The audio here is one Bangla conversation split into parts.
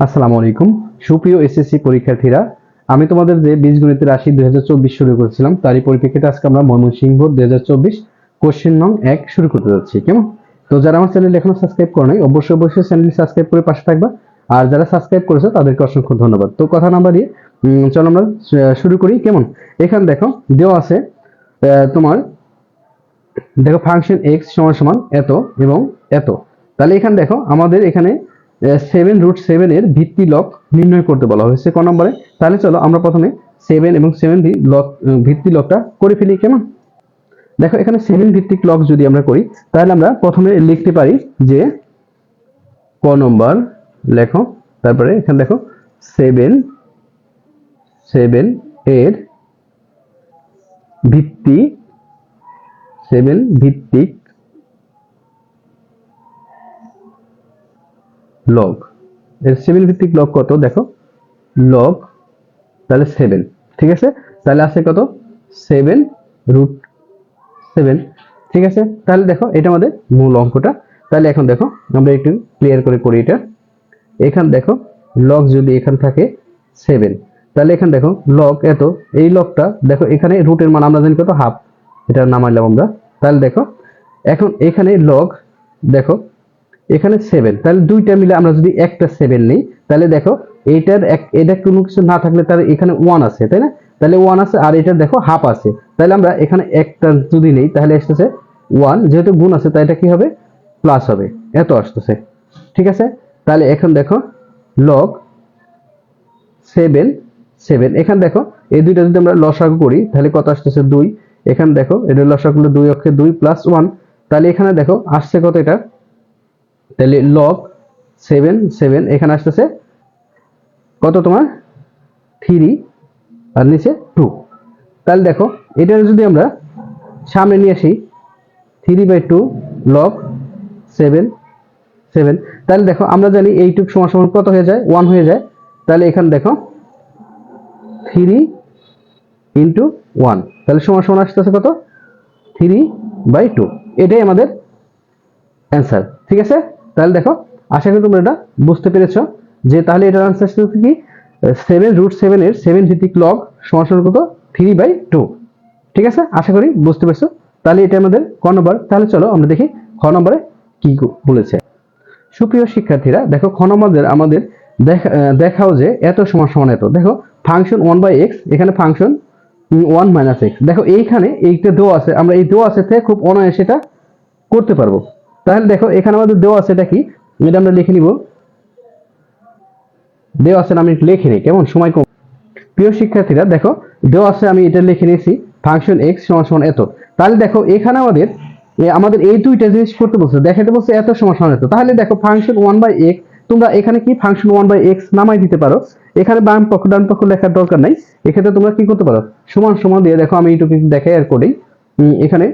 আসসালামু আলাইকুম। সুপ্রিয় এসএসসি পরীক্ষার্থীরা, আমি তোমাদের যে বীজগণিতের রাশি দুই হাজার চব্বিশ শুরু করেছিলাম, তারই পরিপ্রেক্ষিতে আজকে আমরা ময়মনসিংহ দুই হাজার চব্বিশ কোশ্চেন নং এক শুরু করতে যাচ্ছি, কেমন? তো যারা আমার চ্যানেল এখনও সাবস্ক্রাইব করে নাই, অবশ্যই অবশ্যই চ্যানেল সাবস্ক্রাইব করে পাশে থাকবা। আর যারা সাবস্ক্রাইব করেছ, তাদেরকে অসংখ্য ধন্যবাদ। তো কথা না বাড়িয়ে চলো আমরা শুরু করি, কেমন? এখানে দেখো, দেওয়া আছে তোমার, দেখো ফাংশন এক্স সমান সমান এত এবং এত। তাহলে এখানে দেখো, আমাদের এখানে সেভেন রুট সেভেন এর ভিত্তি লক নির্ণয় করতে বলা হয়েছে। ক নম্বরে? তাহলে চলো আমরা প্রথমে সেভেন এবং সেভেন লক ভিত্তি লকটা করে ফেলি কেমন? দেখো, এখানে সেভেন ভিত্তিক লক যদি আমরা করি, তাহলে আমরা প্রথমে লিখতে পারি যে ক নম্বর, লেখো, তারপরে এখানে দেখো সেভেন সেভেন এর ভিত্তি সেভেন ভিত্তিক লগ এর সেভেন ভিত্তিক লগ কত? দেখো লগ তাহলে সেভেন ঠিক আছে? তাহলে আছে কত? সেভেন রুট সেভেন ঠিক আছে? তাহলে দেখো, এটা আমাদের মূল অঙ্কটা। তাহলে এখন দেখো, আমরা একটু ক্লিয়ার করে করি এটা। এখান দেখো লগ যদি এখান থাকে সেভেন তাহলে এখান দেখো লগ এত, এই লগটা দেখো, এখানে রুটের মান আমরা জানি কত? হাফ এটা নামাইলাম আমরা। তাহলে দেখো, এখন এখানে লগ দেখো এখানে সেভেন তাহলে দুইটা মিলে আমরা যদি একটা সেভেন নেই, তাহলে দেখো এইটার এক, এটা কোনো কিছু না থাকলে তাহলে এখানে ওয়ান আছে, তাই না? তাহলে ওয়ান আছে আর এটার দেখো হাফ আছে। তাহলে আমরা এখানে একটা যদি নেই, তাহলে আসতেছে ওয়ান যেহেতু গুণ আছে তাই এটা কি হবে? প্লাস হবে। এত আসতেছে। ঠিক আছে? তাহলে এখন দেখো লগ সেভেন সেভেন এখানে দেখো এই দুইটা যদি আমরা লসাগু করি, তাহলে কত আসতেছে? দুই। এখানে দেখো এটা লসাগু হলো দুই অক্ষে দুই প্লাস ওয়ান তাহলে এখানে দেখো, আসছে কত এটা? তাহলে লগ সেভেন সেভেন এখানে আসতেছে কত তোমার? থ্রি আর নিচে টু তাহলে দেখো এটা যদি আমরা সামনে নিয়ে আসি three by two log seven seven তাহলে দেখো, আমরা জানি এইটুক সমান সমান কত হয়ে যায়? ওয়ান হয়ে যায়। তাহলে এখানে দেখো থ্রি ইন্টু ওয়ান তাহলে সমান সমান আসতেছে কত? থ্রি বাই টু এটাই আমাদের অ্যান্সার ঠিক আছে? তাহলে দেখো, আশা করি তোমরা এটা বুঝতে পেরেছ যে তাহলে এটার আনসার কি? সেভেন রুট সেভেন এর সেভেন ভিত্তিক লগ সমান কত? থ্রি বাই টু ঠিক আছে? আশা করি বুঝতে পেরেছ। তাহলে এটা আমাদের ক নম্বর তাহলে চলো আমরা দেখি খ নম্বরে কি বলেছে। সুপ্রিয় শিক্ষার্থীরা, দেখো খ নম্বরের আমাদের দেখা- দেখাও যে এত সমান সমান এত। দেখো ফাংশন ওয়ান বাই এক্স এখানে ফাংশন ওয়ান মাইনাস এক্স দেখো, এইখানে এইটা দেওয়া আছে। আমরা এই দেওয়া আছে থেকে খুব অনায়াসে এটা করতে পারব। তাহলে দেখো, এখানে আমাদের দেওয়া আছে এটা কি? এটা আমরা লিখে নিব। দেওয়া আছে আমি লিখে নিই, কেমন? সময় কম। প্রিয় শিক্ষার্থীরা, দেখো, দেওয়া আছে, আমি এটা লিখে নিয়েছি ফাংশন এক্স সমান সমান এত। তাহলে দেখো, এখানে আমাদের আমাদের এই দুইটা জিনিস করতে বলছে দেখাতে বলছে এত সমান সমান এত। তাহলে দেখো ফাংশন ওয়ান বাই এক্স তোমরা এখানে কি ফাংশন ওয়ান বাই এক্স নামাই দিতে পারো? এখানে বাম পক্ষ, ডান পক্ষ লেখার দরকার নাই। এক্ষেত্রে তোমরা কি করতে পারো? সমান সমান দিয়ে, দেখো, আমি এইটুকু দেখাই আর করি। এখানে,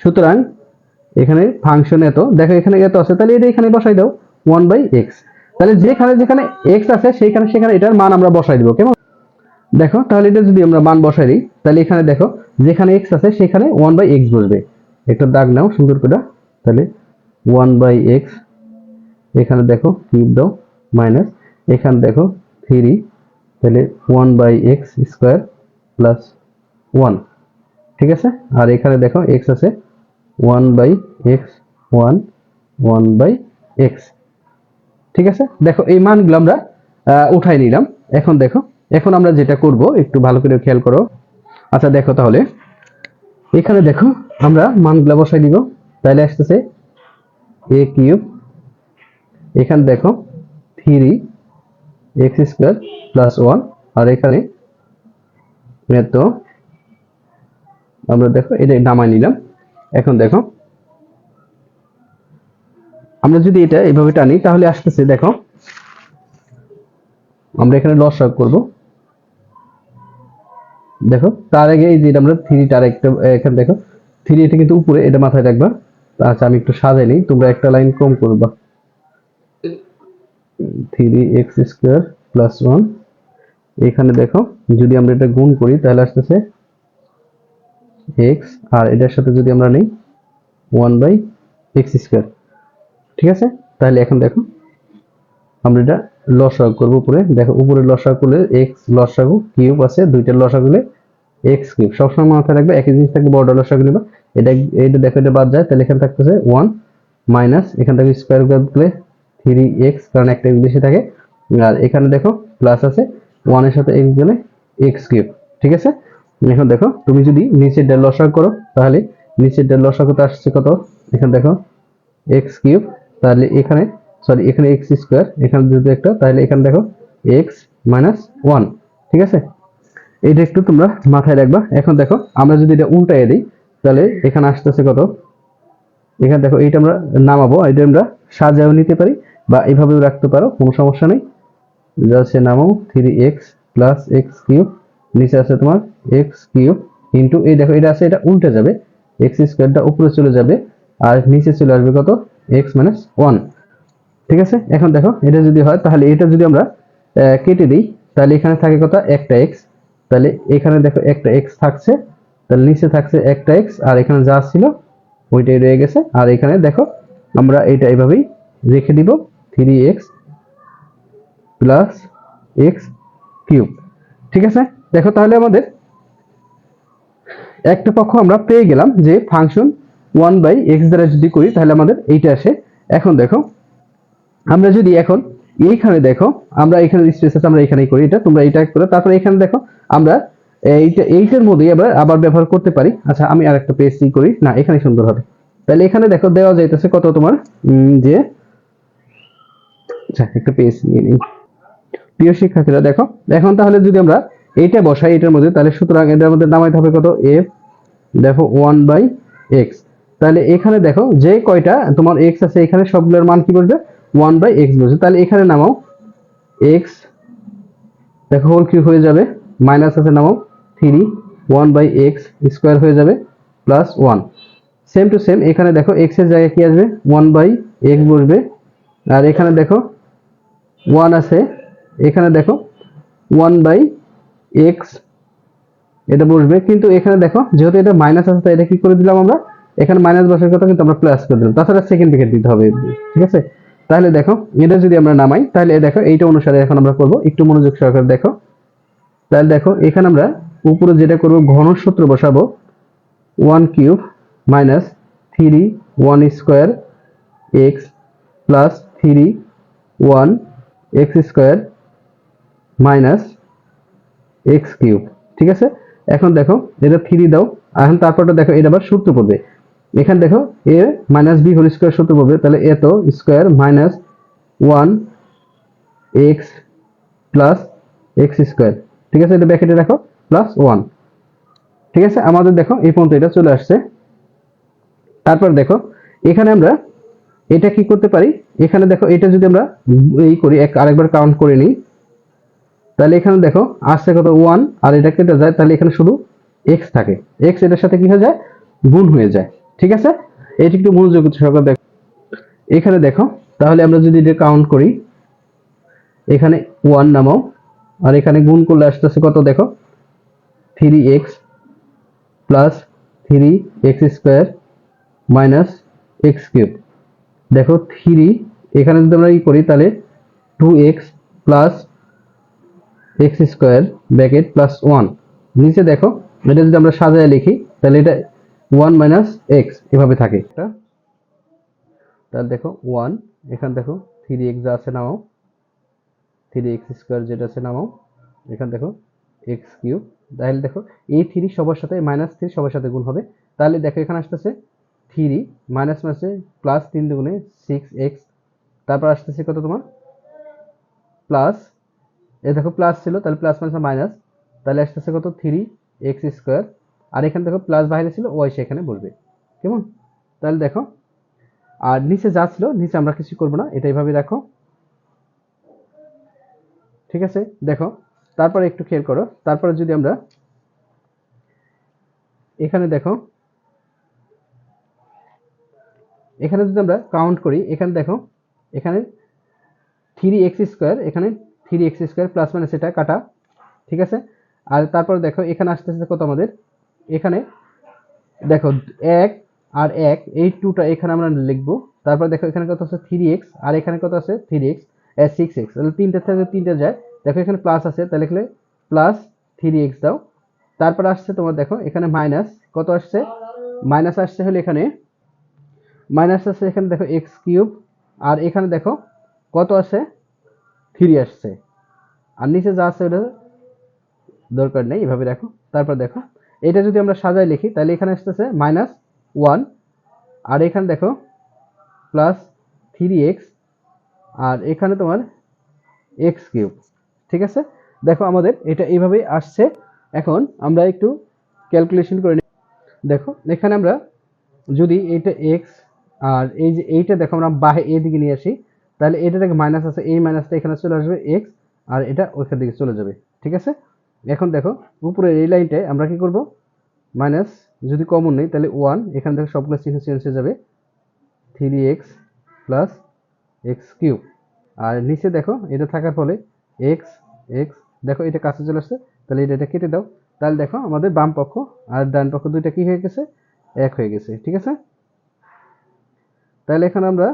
সুতরাং এখানে ফাংশন এত। দেখো এখানে এত আছে, তাহলে এটা এখানে বসাই দাও। ওয়ান বাই এক্স তাহলে যেখানে যেখানে এক্স আছে, সেইখানে সেখানে এটার মান আমরা বসাই দিব, কেমন? দেখো, তাহলে এটা যদি আমরা মান বসাই দিই, তাহলে এখানে দেখো, যেখানে এক্স আছে, সেখানে ওয়ান বাই এক্স বসবে। একটা দাগ নাও, সুন্দর করে। তাহলে ওয়ান বাই এক্স এখানে দেখো কিউব দাও মাইনাস এখানে দেখো থ্রি তাহলে one by X square plus one ঠিক আছে? আর এখানে দেখো এক্স আছে one by X, one one by X. ঠিক আছে? দেখো, এই মানগুলো আমরা উঠাই নিলাম। এখন দেখো, এখন আমরা যেটা করব, একটু ভালো করে খেয়াল করো। আচ্ছা দেখো তাহলে। এখানে দেখো, আমরা মানগুলো বসাই দিব। তাহলে আসতেছে এ কিউব। এখানে দেখো, three X square plus one. আর এখানে, এত। আমরা দেখো, এটা নামাই নিলাম। এখন দেখো। আমরা যদি এটা এইভাবে টানি, তাহলে আসতেছে, দেখো। আমরা এখানে লস করব। দেখো, তার আগে এই যে আমরা থ্রি তার একটা এখানে দেখো। থ্রি এটা কিন্তু উপরে, এটা মাথায় রাখবা। আচ্ছা আমি একটু সাজাই নিই, তোমরা একটা লাইন কম করবা। Three X square plus one এখানে দেখো, যদি আমরা এটা গুণ করি, তাহলে আসতেছে এক্স আর এটার সাথে যদি আমরা নেই ওয়ান বাই এক্স স্কোয়ার ঠিক আছে? তাহলে এখন দেখো, আমরা এটা লসাগু করব উপরে। দেখো, উপরে লসাগু করলে এক্স লসাগু কিউব আছে, দুইটা লসাগু করলে এক্স কিউব। সবসময় মাথায় রাখবে একই জিনিস থাকলে বড় লসাগু নেবা। এটা, এইটা দেখো, এটা বাদ যায়। তাহলে এখানে থাকতেছে ওয়ান মাইনাস এখান থেকে স্কোয়ার করলে থ্রি এক্স কারণ একটা বেশি থাকে। আর এখানে দেখো প্লাস আছে ওয়ানের সাথে এক্স গেলে এক্স কিউব। ঠিক আছে? এখন দেখো, তুমি যদি নিচের ডেল লসাগু করো, তাহলে নিচের ডেল লসাগুতে আসছে কত? এখানে দেখো এক্স কিউব, তাহলে এখানে সরি এখানে এক্স স্কোয়ার এখানে যদি একটা, তাহলে এখানে দেখো এক্স মাইনাস ওয়ান ঠিক আছে? এইটা একটু তোমরা মাথায় রাখবা। এখন দেখো, আমরা যদি এটা উল্টায় দিই, তাহলে এখানে আসতেছে কত? এখানে দেখো, এইটা আমরা নামাবো এটা আমরা সাজাও নিতে পারি, বা এইভাবেও রাখতে পারো, কোনো সমস্যা নেই। যাচ্ছে নামাও three X plus X cube নিচে আছে তোমার এক্স কিউব ইন্টু এই দেখো এটা আছে, এটা উল্টে যাবে এক্স স্কোয়ারটা উপরে চলে যাবে, আর নিচে চলে আসবে কত? এক্স মাইনাস ওয়ান ঠিক আছে? এখন দেখো, এটা যদি হয়, তাহলে এটা যদি আমরা কেটে দিই, তাহলে এখানে থাকে কত? একটা এক্স তাহলে এখানে দেখো একটা এক্স থাকছে, তাহলে নিচে থাকছে একটা এক্স আর এখানে যা ছিল, ওইটাই রয়ে গেছে। আর এখানে দেখো, আমরা এটা এইভাবেই রেখে দিব three X plus X cube ঠিক আছে? দেখো তাহলে আমাদের একটা পক্ষ আমরা পেয়ে গেলাম যে ফাংশন ওয়ান বাই এক্স দ্বারা যদি করি, তাহলে আমাদের এইটা আসে। এখন দেখো, আমরা যদি এখন এইখানে দেখো, আমরা এখানে স্পেস আছে আমরা এখানেই করি এটা, তোমরা এইটা করে। তারপরে এখানে দেখো, আমরা এইটা, এইটার মধ্যেই আবার আবার ব্যবহার করতে পারি। আচ্ছা আমি আর একটা পেজ করি। না, এখানে সুন্দর হবে। তাহলে এখানে দেখো, দেওয়া যাইতেছে কত তোমার? যে আচ্ছা একটা পেজ নিয়ে নিই। প্রিয় শিক্ষার্থীরা, দেখো, এখন তাহলে যদি আমরা এইটা বসাই, এটার মধ্যে, তাহলে সুতরাং এটার মধ্যে নামাইতে হবে কত? এফ দেখো ওয়ান বাই এক্স তাহলে এখানে দেখো, যে কয়টা, তোমার এক্স আছে, এখানে সবগুলোর মান কি বসবে ওয়ান বাই এক্স বসবে তাহলে এখানে নামাও। এক্স দেখো হোল কিউব হয়ে যাবে। মাইনাস আছে, নামাও। Three one by X square হয়ে যাবে plus one same to same এখানে দেখো এক্সের জায়গায় কি আসবে? ওয়ান বাই এক্স বসবে। আর এখানে দেখো ওয়ান আছে। এখানে দেখো ওয়ান বাই এক্স এটা বসবে, কিন্তু এখানে দেখো, যেহেতু এটা মাইনাস আছে, তাই এটা কি করে দিলাম আমরা? এখানে মাইনাস বসার কথা কিন্তু আমরা প্লাস করে দিলাম। তাছাড়া সেকেন্ড ব্র্যাকেট দিতে হবে, ঠিক আছে? তাহলে দেখো, এটা যদি আমরা নামাই, তাহলে দেখো, এইটা অনুসারে এখন আমরা করব। একটু মনোযোগ সহকারে দেখো। তাহলে দেখো, এখানে আমরা উপরে যেটা করব, ঘন সূত্র বসাবো। One cube minus three one square X plus three one X square minus X cube ঠিক আছে? এখন দেখো, এটা থ্রি দাও। এখন তারপরটা দেখো, এটা আবার সূত্র পড়বে। এখানে দেখো A minus B whole square সূত্র পড়বে। তাহলে এত square minus one X plus X square ঠিক আছে, এটা ব্যাকেটে রাখো প্লাস ওয়ান ঠিক আছে, আমাদের দেখো, এই পর্যন্ত এটা চলে আসছে। তারপর দেখো, এখানে আমরা এটা কি করতে পারি? এখানে দেখো, এটা যদি আমরা এই করি, এক আরেকবার কাউন্ট করে নিই। তাহলে এখানে দেখো আসছে কত ওয়ান আর এটা কেটে যায়, তাহলে এখানে শুধু এক্স থাকে। এক্স এটার সাথে কি হয়ে যায়? গুণ হয়ে যায়, ঠিক আছে? এটি একটু মনোযোগ দেখো। এখানে দেখো, তাহলে আমরা যদি এটা কাউন্ট করি, এখানে ওয়ান নামাও আর এখানে গুণ করলে আসতে আসতেছে কত দেখো? Three X plus three X square minus X cube দেখো থ্রি এখানে যদি আমরা ই করি, তাহলে two X plus X square bracket plus one নিচে দেখো, এটা যদি আমরা সাজায় লিখি, তাহলে এটা ওয়ান মাইনাস এক্স এভাবে থাকে। তাহলে দেখো ওয়ান এখানে দেখো থ্রি এক্স যা আছে নামাও। থ্রি এক্স স্কোয়ার যেটা আছে নামাও। এখানে দেখো এক্স কিউব তাহলে দেখো, এই থ্রি সবার সাথে মাইনাস থ্রি সবার সাথে গুণ হবে। তাহলে দেখো, এখানে আসতেছে থ্রি মাইনাস মাসে প্লাস তিন দুগুণে সিক্স এক্স তারপর আসতেছে কত তোমার? প্লাস এ দেখো প্লাস ছিল, তাহলে প্লাস মাইনাস মাইনাস তাহলে আসতেছে কত? থ্রি এক্স স্কোয়ার আর এখানে দেখো প্লাস বাইরে ছিল ওয়াই সেখানে বলবে। কেমন? তাহলে দেখো, আর নিচে যা ছিল, নিচে আমরা কিছু করব না, এটা এইভাবে রাখো ঠিক আছে? দেখো, তারপরে একটু খেয়াল করো, তারপরে যদি আমরা এখানে দেখো, এখানে যদি আমরা কাউন্ট করি, এখানে দেখো, এখানে থ্রি এক্স স্কোয়ার এখানে three X square plus minus এটা কাটা, ঠিক আছে? আর তারপর দেখো, এখানে আসতেছে কত আমাদের? এখানে দেখো, এক আর এক, এই টুটা এখানে আমরা লিখব। তারপর দেখো, এখানে কত আছে? থ্রি এক্স আর এখানে কত আছে? থ্রি এক্স সিক্স এক্স তাহলে তিনটে থেকে তিনটে যায়। দেখো, এখানে প্লাস আছে, তাহলে এখানে প্লাস থ্রি এক্স দাও। তারপর আসছে তোমার দেখো, এখানে মাইনাস কত আসছে? মাইনাস আসছে হলো এখানে মাইনাস আসছে এখানে দেখো এক্স কিউব আর এখানে দেখো, কত আছে? থ্রি আসছে। আর নিচে যা আছে ওটা দরকার নেই, এভাবে দেখো তারপর দেখো, এটা যদি আমরা সাজায় লিখি, তাহলে এখানে আসতেছে মাইনাস ওয়ান আর এখানে দেখো প্লাস থ্রি এক্স আর এখানে তোমার এক্স কিউব ঠিক আছে? দেখো আমাদের এটা এইভাবেই আসছে। এখন আমরা একটু ক্যালকুলেশন করে নিই। দেখো, এখানে আমরা যদি এইটা এক্স আর এই যে এইটা দেখো, আমরা বাহে এদিকে নিয়ে আসি। তাহলে এটা থেকে মাইনাস আছে, এই মাইনাসটা এখানে চলে আসবে এক্স আর এটা ওইখান দিকে চলে যাবে, ঠিক আছে? এখন দেখো উপরে এই লাইনটায় আমরা কি করব? মাইনাস যদি কমন নেই, তাহলে ওয়ান এখান থেকে সবগুলো চিহ্ন চেঞ্জ হয়ে যাবে three X plus X cube আর নিচে দেখো, এটা থাকার ফলে এক্স এক্স দেখো এটা কাছে চলে আসছে, তাহলে এটা এটা কেটে দাও, তাহলে দেখো আমাদের বাম পক্ষ আর ডান পক্ষ দুইটা কি হয়ে গেছে? এক হয়ে গেছে, ঠিক আছে? তাহলে এখন আমরা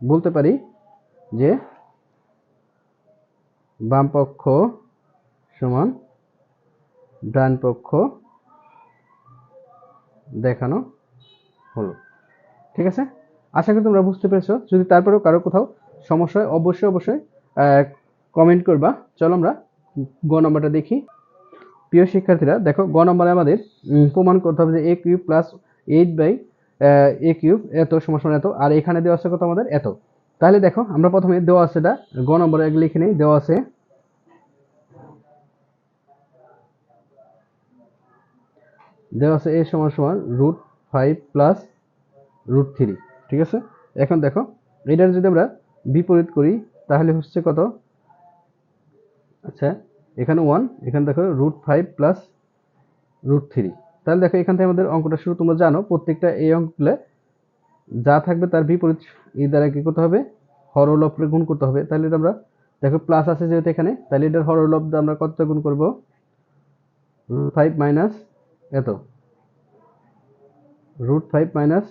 বলতে পারি যে বাম পক্ষ সমান ডান পক্ষ দেখানো হলো। ঠিক আছে? আশা করি তোমরা বুঝতে পেরেছ। যদি তারপরেও কারও কোথাও সমস্যা হয়, অবশ্যই অবশ্যই কমেন্ট করবা। চলো আমরা গ নম্বরটা দেখি। প্রিয় শিক্ষার্থীরা, দেখো, গ নম্বরে আমাদের প্রমাণ করতে হবে যে A cube plus eight by A cube এত সমান এত, আর এখানে দেওয়া আছে কত আমাদের? এত। তাহলে দেখো, আমরা প্রথমে দেওয়া আছে এটা, গ নম্বরে আগে লিখে নিই, দেওয়া আছে। দেওয়া আছে এ সমান সমান root five plus root three ঠিক আছে? এখন দেখো, এটার যদি আমরা বিপরীত করি, তাহলে হচ্ছে কত? আচ্ছা এখানে ওয়ান এখানে দেখো root five plus root three তাহলে দেখো, এখান থেকে আমাদের অঙ্কটা শুরু, তোমরা জানো, প্রত্যেকটা এই অঙ্কগুলো যা থাকবে তার বিপরীত এই দ্বারা কি করতে হবে? হরলভকে গুণ করতে হবে। তাহলে আমরা, দেখো প্লাস আছে যেহেতু এখানে, তাহলে এটার হরলভ দিয়ে আমরা কত গুণ করব? ফাইভ মাইনাস এত। রুট ফাইভ মাইনাস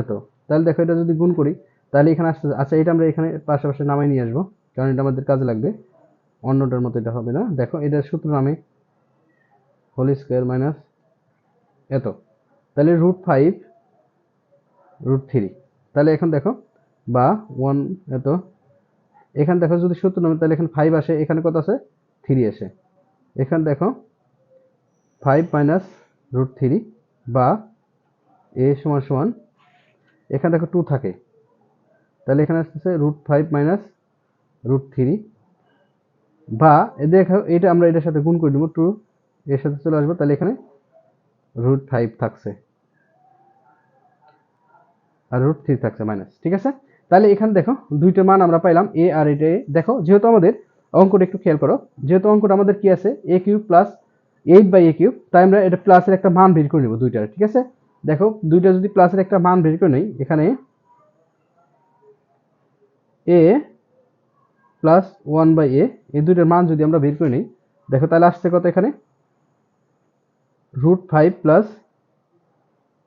এত। তাহলে দেখো এটা যদি গুণ করি, তাহলে এখানে আসতে আচ্ছা এটা আমরা এখানে পাশাপাশি নামাই নিয়ে আসব, কারণ এটা আমাদের কাজে লাগবে। অন্যটার মতো এটা হবে না। দেখো এটার সূত্র নামে হোল স্কোয়ার মাইনাস এত। তাহলে রুট ফাইভ রুট থ্রি তাহলে এখন দেখো, বা ওয়ান এত। এখানে দেখো যদি সূত্র নামে, তাহলে এখানে ফাইভ আসে। এখানে কত আছে থ্রি আসে। এখানে দেখো ফাইভ মাইনাস রুট থ্রি বা এ সমান সমান, এখানে দেখো টু থাকে। তাহলে এখানে আসতেছে root five minus root three বা দেখো, এটা আমরা এটার সাথে গুণ করে দেবো টু এর সাথে চলে আসব। তাহলে এখানে রুট ফাইভ থাকছে। আর রুট থ্রি থাকছে মাইনাস ঠিক আছে? তাহলে এখানে দেখো দুইটা মান আমরা পাইলাম এ আর এটা এ। দেখো, যেহেতু আমাদের অঙ্কটা একটু খেয়াল করো, যেহেতু অঙ্কটা আমাদের কি আছে? A cube plus eight by a cube তাই আমরা এটা প্লাসের একটা মান বের করে নেব দুইটার, ঠিক আছে? দেখো, দুইটা যদি প্লাসের একটা মান বের করে নেই, এখানে a plus one by a এই দুইটার মান যদি আমরা বের করে নিই, দেখো তাহলে আসছে কত এখানে? Root five plus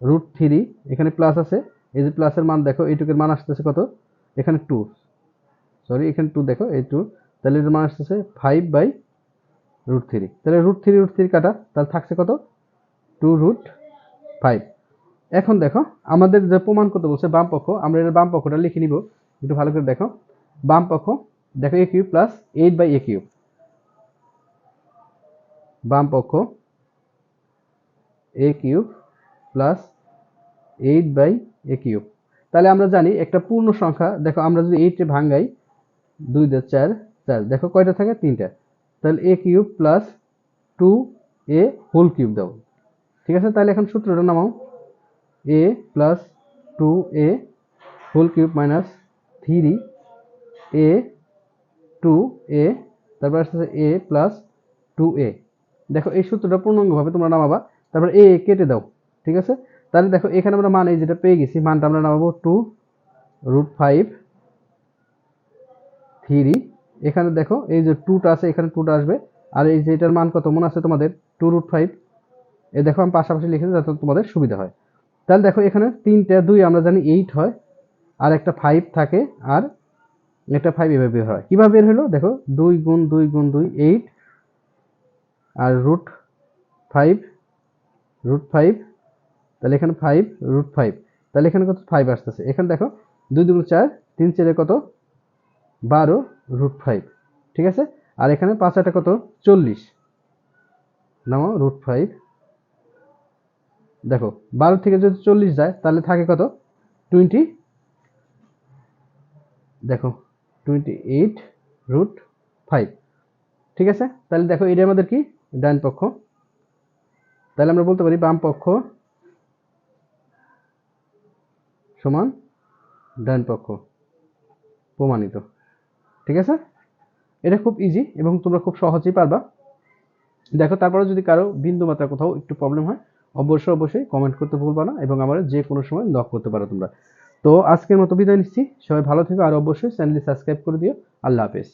root three এখানে প্লাস আছে। এই যে প্লাসের মান দেখো, এইটুকের মান আসতেছে কত? এখানে টু সরি এখানে টু দেখো, এই টু তাহলে এটার মান আসতেছে ফাইভ বাই রুট থ্রি তাহলে রুট থ্রি রুট থ্রি কাটা, তাহলে থাকছে কত? টু রুট ফাইভ এখন দেখো, আমাদের যে প্রমাণ করতে বলছে বাম পক্ষ, আমরা এর বাম পক্ষটা লিখে নিব। একটু ভালো করে দেখো। বাম পক্ষ, দেখো a cube plus eight by a cube বাম পক্ষ a cube plus eight by a cube. তাহলে আমরা জানি একটা পূর্ণ সংখ্যা, দেখো আমরা যদি এইটে ভাঙ্গাই দুই দশ চার চার, দেখো কয়টা থাকে? তিনটা। তাহলে a cube plus two a whole cube দাও ঠিক আছে? তাহলে এখন সূত্রটা নামাও। A plus two a whole cube minus three a two a, তারপর আসতেছে এ প্লাস টু এ। দেখো এই সূত্রটা পূর্ণাঙ্গভাবে তোমরা নামাবা, তারপর এ কেটে দাও। ঠিক আছে? তাহলে দেখো, এখানে আমরা মান এই যেটা পেয়ে গেছি, মানটা আমরা নামাবো টু রুট ফাইভ থ্রি এখানে দেখো, এই যে টুটা আছে, এখানে টুটা আসবে। আর এই যে এটার মান কত, মনে আছে তোমাদের? টু রুট ফাইভ এ দেখো, আমি পাশাপাশি লিখেছি যাতে তোমাদের সুবিধা হয়। তাহলে দেখো, এখানে তিনটা, দুই, আমরা জানি এইট হয়। আর একটা ফাইভ থাকে, আর একটা ফাইভ এভাবে বের হয়। কীভাবে বের হলো? দেখো, দুই গুণ দুই গুণ দুই এইট আর রুট ফাইভ রুট ফাইভ তাহলে এখানে ফাইভ রুট ফাইভ তাহলে এখানে কত? ফাইভ আসতেছে। এখানে দেখো, দুই দুগুণ চার, তিন চারে কত? বারো রুট ফাইভ ঠিক আছে? আর এখানে পাঁচ আটা কত? চল্লিশ। নামো রুট ফাইভ দেখো, বারো থেকে যদি চল্লিশ যায়, তাহলে থাকে কত? টোয়েন্টি দেখো টোয়েন্টি এইট রুট ফাইভ ঠিক আছে? তাহলে দেখো এটা আমাদের কি? ডান পক্ষ। তাহলে আমরা বলতে পারি বাম পক্ষ সমান ডান পক্ষ প্রমাণিত। ঠিক আছে? এটা খুব ইজি এবং তোমরা খুব সহজেই পারবা। দেখো, তারপরে যদি কারও বিন্দু মাত্রা কোথাও একটু প্রবলেম হয়, অবশ্যই অবশ্যই কমেন্ট করতে ভুলবা না এবং আমার যে কোনো সময় নক করতে পারো তোমরা। তো আজকের মতো বিদায় নিচ্ছি। সবাই ভালো থেকো আর অবশ্যই চ্যানেলটি সাবস্ক্রাইব করে দিও। আল্লাহ হাফেজ।